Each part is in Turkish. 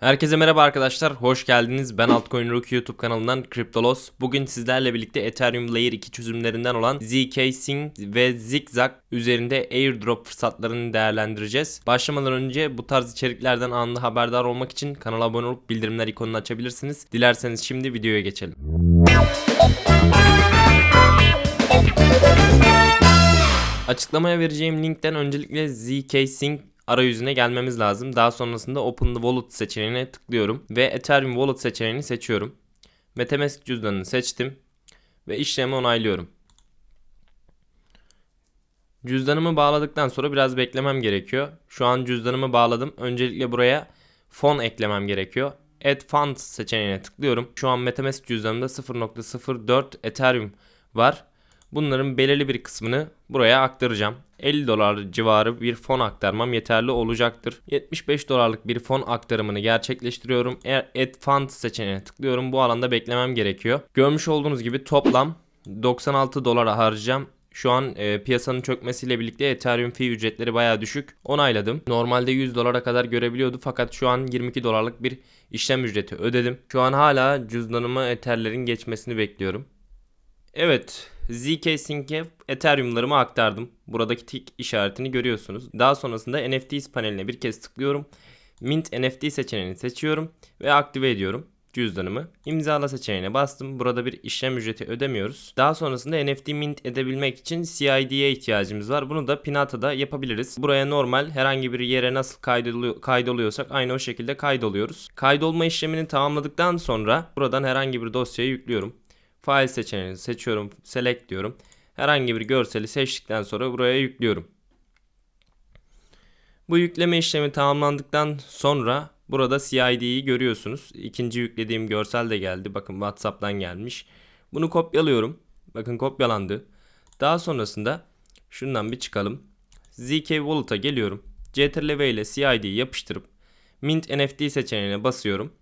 Herkese merhaba arkadaşlar, hoş geldiniz. Ben Altcoin Rookie YouTube kanalından Cryptolos. Bugün sizlerle birlikte Ethereum Layer 2 çözümlerinden olan ZK Sync ve Zigzag üzerinde airdrop fırsatlarını değerlendireceğiz. Başlamadan önce bu tarz içeriklerden anında haberdar olmak için kanala abone olup bildirimler ikonunu açabilirsiniz. Dilerseniz şimdi videoya geçelim. Açıklamaya vereceğim linkten öncelikle ZK Sync arayüzüne gelmemiz lazım. Daha sonrasında Open the Wallet seçeneğine tıklıyorum ve Ethereum Wallet seçeneğini seçiyorum. MetaMask cüzdanını seçtim ve işlemi onaylıyorum. Cüzdanımı bağladıktan sonra biraz beklemem gerekiyor. Şu an cüzdanımı bağladım. Öncelikle buraya fon eklemem gerekiyor. Add Funds seçeneğine tıklıyorum. Şu an MetaMask cüzdanımda 0.04 Ethereum var. Bunların belirli bir kısmını buraya aktaracağım. 50 dolar civarı bir fon aktarmam yeterli olacaktır. 75 dolarlık bir fon aktarımını gerçekleştiriyorum. Eğer Add Fund seçeneğine tıklıyorum. Bu alanda beklemem gerekiyor. Görmüş olduğunuz gibi toplam 96 dolara harcayacağım. Şu an e, piyasanın çökmesiyle birlikte Ethereum fee ücretleri baya düşük. Onayladım. Normalde 100 dolara kadar görebiliyordu fakat şu an 22 dolarlık bir işlem ücreti ödedim. Şu an hala cüzdanıma Ether'lerin geçmesini bekliyorum. Evet, ZK Sync'e Ethereum'larımı aktardım. Buradaki tik işaretini görüyorsunuz. Daha sonrasında NFTs paneline bir kez tıklıyorum. Mint NFT seçeneğini seçiyorum ve aktive ediyorum cüzdanımı. İmzala seçeneğine bastım. Burada bir işlem ücreti ödemiyoruz. Daha sonrasında NFT mint edebilmek için CID'ye ihtiyacımız var. Bunu da Pinata'da yapabiliriz. Buraya normal herhangi bir yere nasıl kaydoluyor, kaydoluyorsak aynı o şekilde kaydoluyoruz. Kaydolma işlemini tamamladıktan sonra buradan herhangi bir dosyayı yüklüyorum. File seçeneğini seçiyorum. Select diyorum. Herhangi bir görseli seçtikten sonra buraya yüklüyorum. Bu yükleme işlemi tamamlandıktan sonra burada CID'yi görüyorsunuz. İkinci yüklediğim görsel de geldi. Bakın WhatsApp'tan gelmiş. Bunu kopyalıyorum. Bakın kopyalandı. Daha sonrasında şundan bir çıkalım. ZK Wallet'a geliyorum. CTRL V ile CID'yi yapıştırıp Mint NFT seçeneğine basıyorum.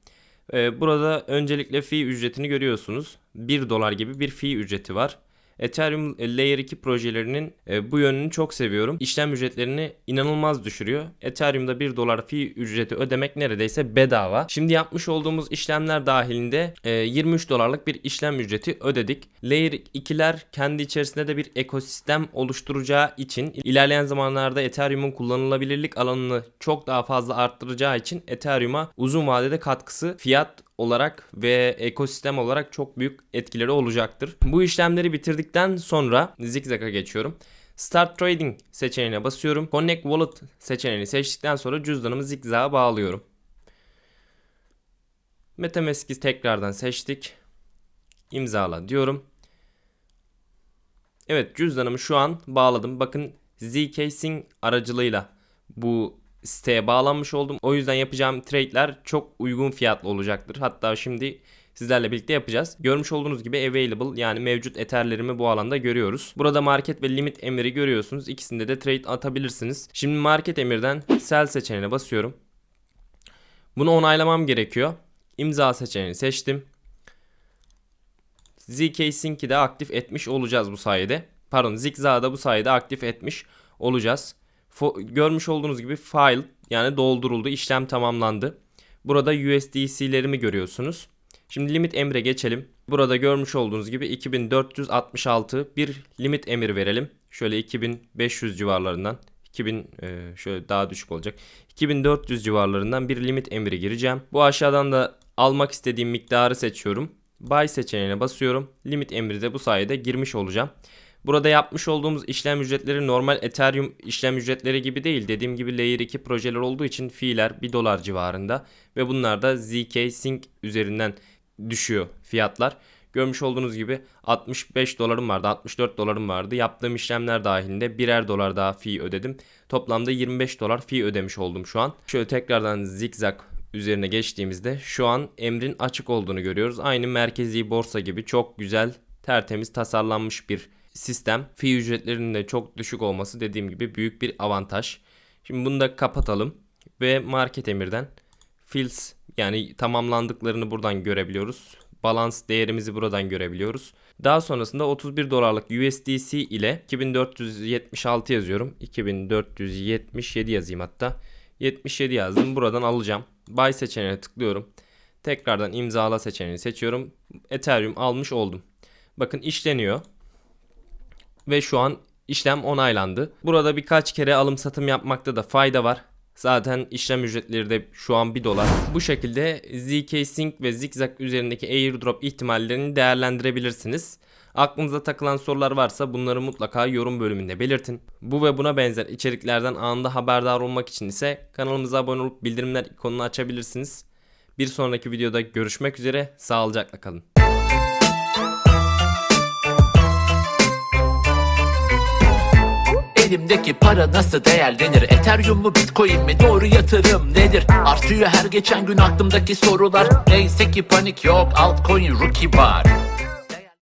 Ee, burada öncelikle fee ücretini görüyorsunuz. 1 dolar gibi bir fee ücreti var. Ethereum Layer 2 projelerinin e, bu yönünü çok seviyorum. İşlem ücretlerini inanılmaz düşürüyor. Ethereum'da 1 dolar fee ücreti ödemek neredeyse bedava. Şimdi yapmış olduğumuz işlemler dahilinde e, 23 dolarlık bir işlem ücreti ödedik. Layer 2'ler kendi içerisinde de bir ekosistem oluşturacağı için ilerleyen zamanlarda Ethereum'un kullanılabilirlik alanını çok daha fazla arttıracağı için Ethereum'a uzun vadede katkısı fiyat olarak ve ekosistem olarak çok büyük etkileri olacaktır. Bu işlemleri bitirdikten sonra Zigzag'a geçiyorum. Start Trading seçeneğine basıyorum. Connect Wallet seçeneğini seçtikten sonra cüzdanımı Zigzag'a bağlıyorum. Metamask'i tekrardan seçtik. İmzala diyorum. Evet cüzdanımı şu an bağladım. Bakın Sync aracılığıyla bu siteye bağlanmış oldum. O yüzden yapacağım trade'ler çok uygun fiyatlı olacaktır. Hatta şimdi sizlerle birlikte yapacağız. Görmüş olduğunuz gibi available yani mevcut etherlerimi bu alanda görüyoruz. Burada market ve limit emiri görüyorsunuz. İkisinde de trade atabilirsiniz. Şimdi market emirden sell seçeneğine basıyorum. Bunu onaylamam gerekiyor. İmza seçeneğini seçtim. ZK Sync'i de aktif etmiş olacağız bu sayede. Pardon Zigzag'ı da bu sayede aktif etmiş olacağız görmüş olduğunuz gibi file yani dolduruldu, işlem tamamlandı. Burada USDC'lerimi görüyorsunuz. Şimdi limit emre geçelim. Burada görmüş olduğunuz gibi 2466 bir limit emir verelim. Şöyle 2500 civarlarından 2000 e, şöyle daha düşük olacak. 2400 civarlarından bir limit emri gireceğim. Bu aşağıdan da almak istediğim miktarı seçiyorum. Buy seçeneğine basıyorum. Limit emri de bu sayede girmiş olacağım. Burada yapmış olduğumuz işlem ücretleri normal Ethereum işlem ücretleri gibi değil. Dediğim gibi Layer 2 projeler olduğu için fiiller 1 dolar civarında ve bunlar da ZK Sync üzerinden düşüyor fiyatlar. Görmüş olduğunuz gibi 65 dolarım vardı, 64 dolarım vardı. Yaptığım işlemler dahilinde birer dolar daha fee ödedim. Toplamda 25 dolar fee ödemiş oldum şu an. Şöyle tekrardan zigzag üzerine geçtiğimizde şu an emrin açık olduğunu görüyoruz. Aynı merkezi borsa gibi çok güzel, tertemiz tasarlanmış bir sistem. Fee ücretlerinin de çok düşük olması dediğim gibi büyük bir avantaj. Şimdi bunu da kapatalım ve market emirden fills yani tamamlandıklarını buradan görebiliyoruz. Balans değerimizi buradan görebiliyoruz. Daha sonrasında 31 dolarlık USDC ile 2476 yazıyorum. 2477 yazayım hatta. 77 yazdım. Buradan alacağım. Buy seçeneğine tıklıyorum. Tekrardan imzala seçeneğini seçiyorum. Ethereum almış oldum. Bakın işleniyor. Ve şu an işlem onaylandı. Burada birkaç kere alım satım yapmakta da fayda var. Zaten işlem ücretleri de şu an 1 dolar. Bu şekilde ZK Sync ve Zigzag üzerindeki airdrop ihtimallerini değerlendirebilirsiniz. Aklınıza takılan sorular varsa bunları mutlaka yorum bölümünde belirtin. Bu ve buna benzer içeriklerden anında haberdar olmak için ise kanalımıza abone olup bildirimler ikonunu açabilirsiniz. Bir sonraki videoda görüşmek üzere. Sağlıcakla kalın. Elimdeki para nasıl değerlenir? Ethereum mu Bitcoin mi? Doğru yatırım nedir? Artıyor her geçen gün aklımdaki sorular Neyse ki panik yok altcoin rookie var